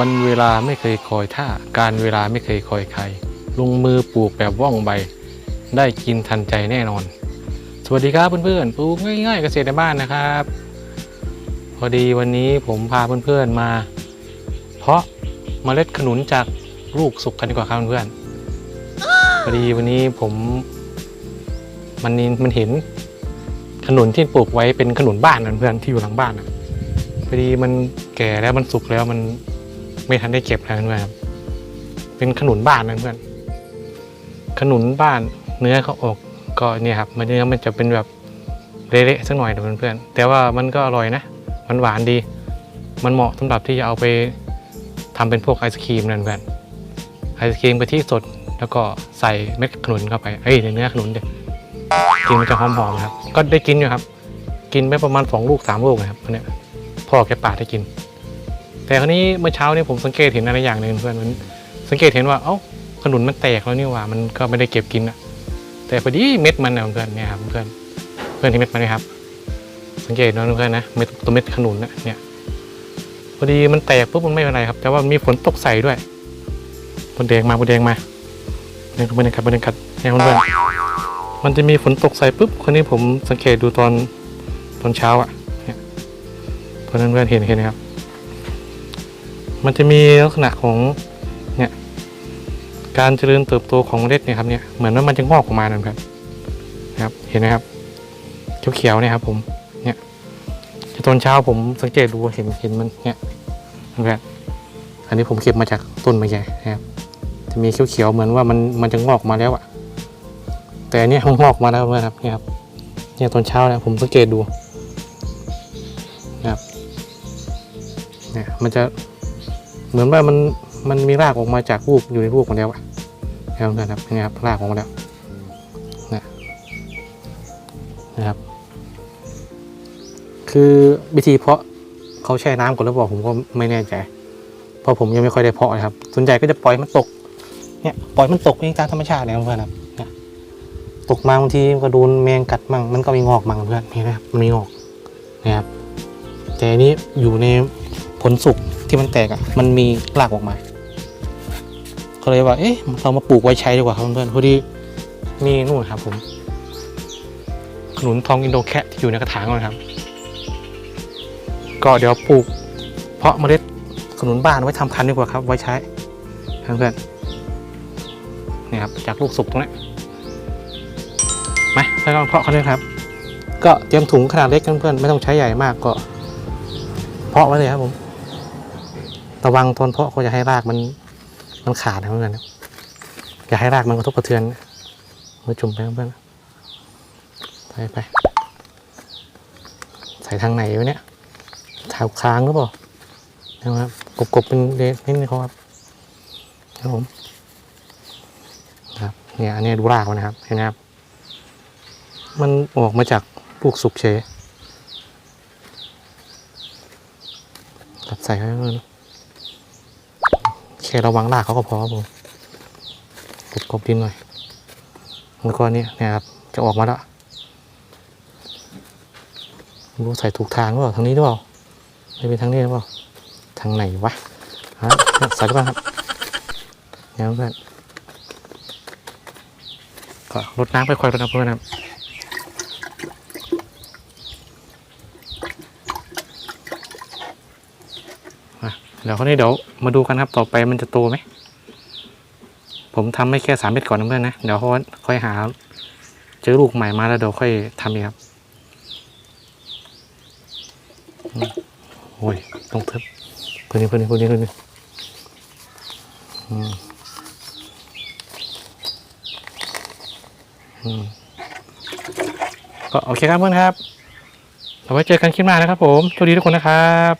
วันเวลาไม่เคยคอยท่า การเวลาไม่เคยคอยใคร ลงมือปลูกแบบว่องไว ได้กินทันใจแน่นอน สวัสดีครับเพื่อนๆ ปลูกง่ายๆเกษตรในบ้านนะครับ พอดีวันนี้ผมพาเพื่อนๆมา เพาะเมล็ดขนุนจากลูกสุกกันดีกว่าครับเพื่อนๆ พอดีวันนี้ผมมันนี่มันเห็นขนุนที่ปลูกไว้เป็นขนุนบ้านนะเพื่อนที่อยู่หลังบ้านนะพอดีมันแก่แล้วมันสุกแล้วมัน ไม่ทันได้เก็บแล้วเพื่อนครับ เป็นขนุนบ้านนะเพื่อน ขนุนบ้านเนื้อเขาออกก็เนี่ยครับ มันเนื้อมันจะเป็นแบบเละๆสักหน่อยนะเพื่อนๆแต่ว่ามันก็อร่อยนะ มันหวานดี มันเหมาะสำหรับที่จะเอาไปทำเป็นพวกไอศครีมนั่นเพื่อน ไอศครีมกะทิสดแล้วก็ใส่เม็ดขนุนเข้าไป เอ้ยเนื้อขนุนเด็กินมันจะหอมๆครับ ก็ได้กินอยู่ครับ กินไปประมาณสองลูกสามลูกนะครับอันเนี้ยพ่อแกปาดให้กิน แต่คราวนี้เมื่อเช้าเนี่ยผมสังเกตเห็นอะไรอย่างหนึ่งเพื่อนมันสังเกตเห็นว่าเอ้าขนุนมันแตกแล้วนี่ว่ามันก็ไม่ได้เก็บกินอะแต่พอดีเม็ดมันนะเพื่อนเนี่ยครับเพื่อนเพื่อนที่เม็ดมันไหมครับ สังเกตนะเพื่อนนะเม็ดตัวเม็ดขนุนนะเนี่ยพอดีมันแตกปุ๊บมันไม่เป็นไรครับ แต่ว่ามีฝนตกใส่ด้วยบนแดงมาบนแดงมาเนี่ยบรรยากาศบรรยากาศเนี่ยเพื่อนมันจะมีฝนตกใส่ปุ๊บคนนี้ผมสังเกตดูตอนตอนเช้าอะเนี่ยเพื่อนเพื่อนเห็นเห็นครับ มันจะมีลักษณะของเนี่ยการเจริญเติบโตของเมล็ดเนี่ยครับเนี่ยเหมือนว่ามันจะงอกออกมานะเพื่อนนะครับเห็นไหมครับเขียวๆเนี่ยครับผมเนี่ยตอนเช้าผมสังเกตดูเห็นเห็นมันเนี่ยนะครับอันนี้ผมเก็บมาจากต้นมะแยนะครับจะมีเขียวๆเหมือนว่ามันมันจะงอกมาแล้วอะแต่อันเนี้ยมันงอกมาแล้วนะครับเนี่ยครับเนี่ยตอนเช้าเนี่ยผมสังเกตดูนะครับเนี่ยมันจะ เหมือนว่ามันมันมีรากออกมาจากรูปอยู่ในรูปของแล้วอะแล้วนะครับนี่ครับรากออกมาแล้วนะนะครับ คือวิธีเพาะเขาแช่น้ำก่อนหรือเปล่าผมก็ไม่แน่ใจ เพราะผมยังไม่ค่อยได้เพาะนะครับ ส่วนใหญ่ก็จะปล่อยมันตก เนี่ยปล่อยมันตกเองตามธรรมชาติเนี่ยเพื่อนครับนี่ยตกมาบางทีก็โดนแมงกัดมั่งมันก็มีงอกมั่งเพื่อนนี่นะครับมันมีงอกนะครับแต่อันนี้อยู่ในผลสุก ที่มันแตกอะมันมีรากออกมาก็เลยว่า เอ๊ะเรามาปลูกไว้ใช้ดีกว่าครับเพื่อนๆพอดีมีนู่นครับผม ขนุนทองอินโดแคะที่อยู่ในกระถางนะครับ ก็เดี๋ยวปลูก เพาะเมล็ดขนุนบ้านไว้ทำพันธุ์ดีกว่าครับ ไว้ใช้เพื่อนๆนี่ครับจากลูกสุกตรงนี้มาแล้วก็เพาะเขาเลยครับ ก็เตรียมถุงขนาดเล็กเพื่อนๆไม่ต้องใช้ใหญ่มากก็ เพาะไว้เลยครับผม ระวังตอนเพาะก็จะให้รากมันมันขาดนะเพื่อนอย่าให้รากมันกระทบกระเทือนมาจุ่มไปเพื่อนไปไปใส่ทางไหนวะเนี่ยแถวค้างหรือเปล่านะครับกบๆเป็นเดนิดนึงครับครับผมครับเนี่ยอันนี้ดูรากมันนะครับเห็นไหมครับ มันออกมาจากปลูกสุกเฉยตัดใส่ให้มัน ค่ระวังรากเขาก็พอครับผมกบดินหน่อยแล้วก็นี่เนี่ยครับ จะออกมาแล้วรู้ใส่ถูกทางหรือเปล่าทางนี้หรือเปล่าไม่เป็นทางนี้หรือเปล่าทางไหนวะฮะใส่ไปก่อนครับเนี่ยเพื่อนก็รดน้ำไปค่อยๆรดน้ำเพื่อนครับ เดี๋ยวคราวนี้เดี๋ยวมาดูกันครับต่อไปมันจะโตไหม ผมทำไม่แค่สามเม็ดก่อนนะเพื่อนนะเดี๋ยวค่อยหา เจอลูกใหม่มาแล้วเดี๋ยวค่อยทำอีกครับโอ้ยต้องทึบเพื่อนนี่เพื่อนนี่เพื่อนนี่เพื่อนนี่อืมอืมก็โอเคครับเพื่อนครับ เอาไว้เจอกันคลิปหน้านะครับผม โชคดีทุกคนนะครับ